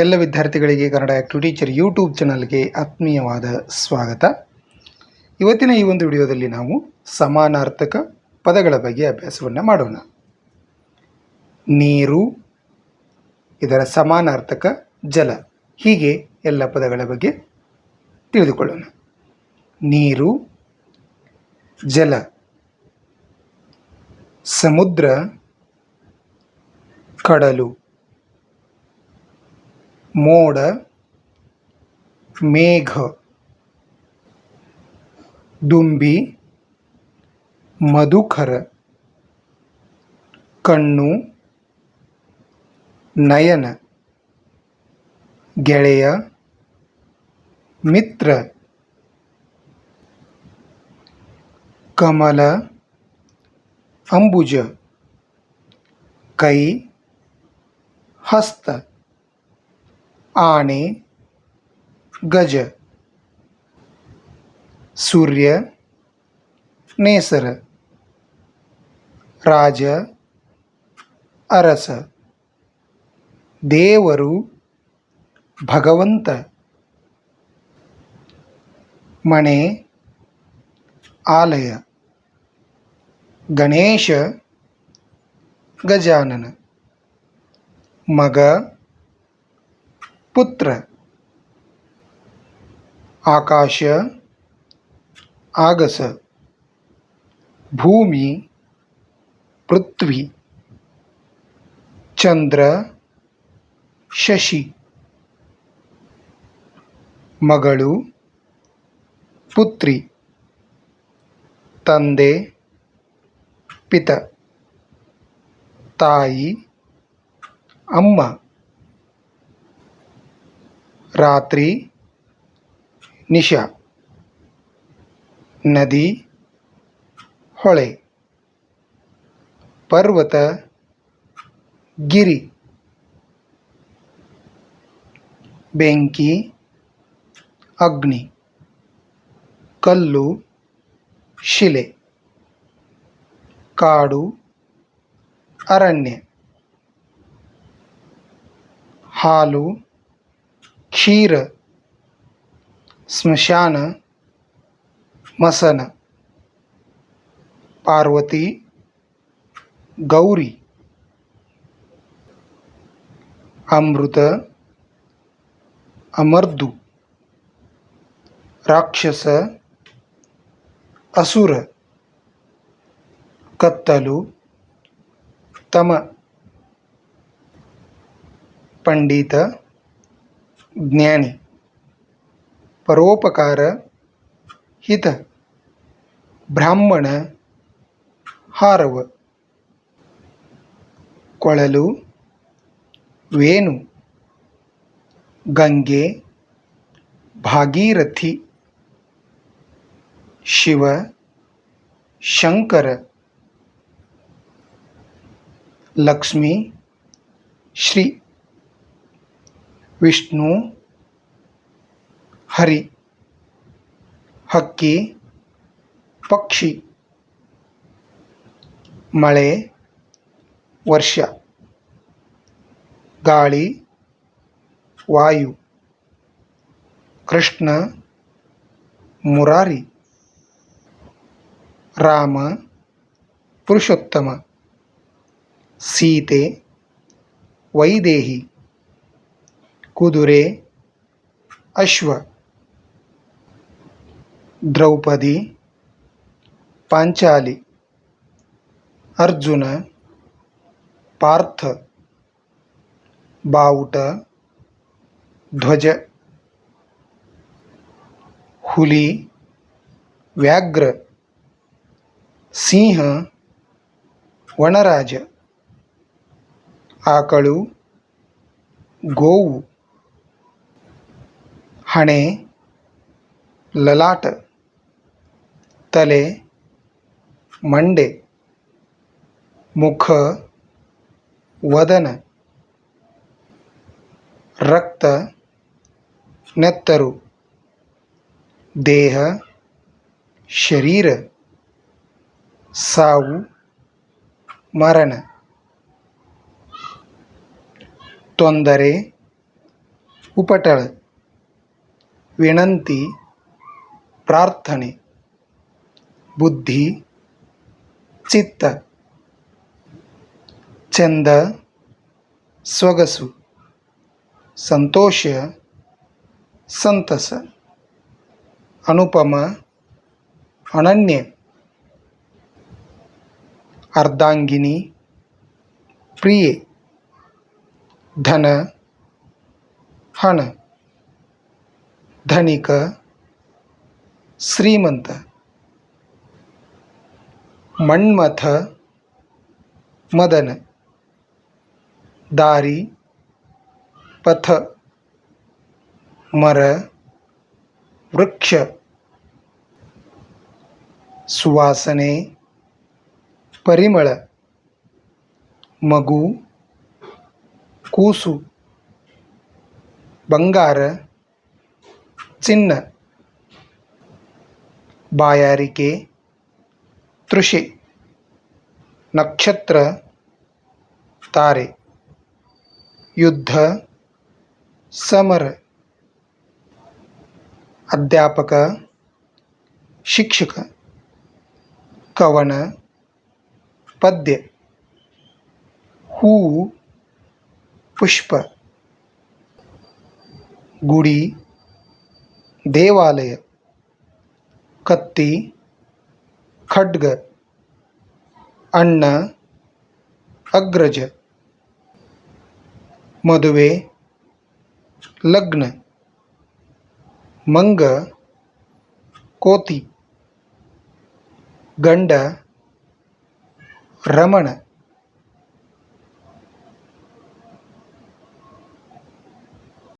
ಎಲ್ಲ ವಿದ್ಯಾರ್ಥಿಗಳಿಗೆ Kannada active teacher YouTube ಚಾನಲ್ಗೆ ಆತ್ಮೀಯವಾದ ಸ್ವಾಗತ. ಇವತ್ತಿನ ಈ ಒಂದು ವಿಡಿಯೋದಲ್ಲಿ ನಾವು ಸಮಾನಾರ್ಥಕ ಪದಗಳ ಬಗ್ಗೆ ಅಭ್ಯಾಸವನ್ನು ಮಾಡೋಣ. ನೀರು, ಇದರ ಸಮಾನಾರ್ಥಕ ಜಲ, ಹೀಗೆ ಎಲ್ಲ ಪದಗಳ ಬಗ್ಗೆ ತಿಳಿದುಕೊಳ್ಳೋಣ. ನೀರು, ಜಲ, ಸಮುದ್ರ, ಕಡಲು ಮೋಡ ಮೇಘ ದುಂಬಿ ಮಧುಕರ ಕಣ್ಣು ನಯನ ಗೆಳೆಯ ಮಿತ್ರ ಕಮಲ ಅಂಬುಜ ಕೈ ಹಸ್ತ ಆನೆ ಗಜ ಸೂರ್ಯ ನೇಸರ ರಾಜ ಅರಸ ದೇವರು ಭಗವಂತ ಮಣೆ ಆಲಯ ಗಣೇಶ ಗಜಾನನ ಮಗ ಪುತ್ರ. ಆಕಾಶ ಆಗಸ ಭೂಮಿ ಪೃಥ್ವಿ ಚಂದ್ರ ಶಶಿ. ಮಗಳು ಪುತ್ರಿ. ತಂದೆ ಪಿತ. ತಾಯಿ ಅಮ್ಮ. ರಾತ್ರಿ ನಿಶಾ ನದಿ ಹೊಳೆ ಪರ್ವತ ಗಿರಿ ಬೆಂಕಿ ಅಗ್ನಿ ಕಲ್ಲು ಶಿಲೆ ಕಾಡು ಅರಣ್ಯ ಹಾಲು ಕ್ಷೀರ ಸ್ಮಶಾನ ಮಸನ ಪಾರ್ವತಿ ಗೌರಿ ಅಮೃತ ಅಮರ್ದು ರಾಕ್ಷಸ ಅಸುರ ಕತ್ತಲು ತಮ ಪಂಡಿತ ಜ್ಞಾನಿ. ಪರೋಪಕಾರ ಹಿತ ಬ್ರಾಹ್ಮಣ ಹಾರವ. ಕೊಳಲು ವೇಣು. ಗಂಗೆ ಭಾಗೀರಥಿ. ಶಿವ ಶಂಕರ. ಲಕ್ಷ್ಮಿ ಶ್ರೀ ವಿಷ್ಣು ಹರಿ ಹಕ್ಕಿ ಪಕ್ಷಿ ಮಳೆ ವರ್ಷ ಗಾಳಿ ವಾಯು ಕೃಷ್ಣ ಮುರಾರಿ ರಾಮ ಪುರುಷೋತ್ತಮ ಸೀತೆ ವೈದೇಹಿ. ಕುದುರೆ ಅಶ್ವ ದ್ರೌಪದಿ ಪಾಂಚಾಲಿ ಅರ್ಜುನ ಪಾರ್ಥ ಬಾವುಟ ಧ್ವಜ ಹುಲಿ ವ್ಯಾಘ್ರ ಸಿಂಹ ವನರಾಜ ಆಕಳು ಗೋವು ಹಣೆ ಲಲಾಟ ತಲೆ ಮಂಡೆ ಮುಖ ವದನ ರಕ್ತ ನೆತ್ತರು ದೇಹ ಶರೀರ ಸಾವು ಮರಣ. ತೊಂದರೆ ಉಪಟಳ. ವಿನಂತಿ ಪ್ರಾರ್ಥನೆ ಬುದ್ಧಿ ಚಿತ್ತ ಚಂದ ಸೊಗಸು ಸಂತೋಷ ಸಂತಸ ಅನುಪಮ ಅನನ್ಯ ಅರ್ಧಾಂಗಿನಿ ಪ್ರಿಯೆ ಧನ ಹಣ. ಧನಿಕ ಶ್ರೀಮಂತ ಮನ್ಮಥ ಮದನ ದಾರಿ ಪಥ ಮರ ವೃಕ್ಷ ಸುವಾಸನೆ ಪರಿಮಳ ಮಗು ಕೂಸು ಬಂಗಾರ ಚಿನ್ನ ಬಾಯಾರಿಕೆ ತೃಷೆ ನಕ್ಷತ್ರ ತಾರೆ ಯುದ್ಧ ಸಮರ ಅಧ್ಯಾಪಕ ಶಿಕ್ಷಕ ಕವನ ಪದ್ಯ ಹೂವು ಪುಷ್ಪ ಗುಡಿ ದೇವಾಲಯ ಕತ್ತಿ ಖಡ್ಗ ಅಣ್ಣ ಅಗ್ರಜ ಮದುವೆ ಲಗ್ನ ಮಂಗ ಕೋತಿ ಗಂಡ ರಮಣ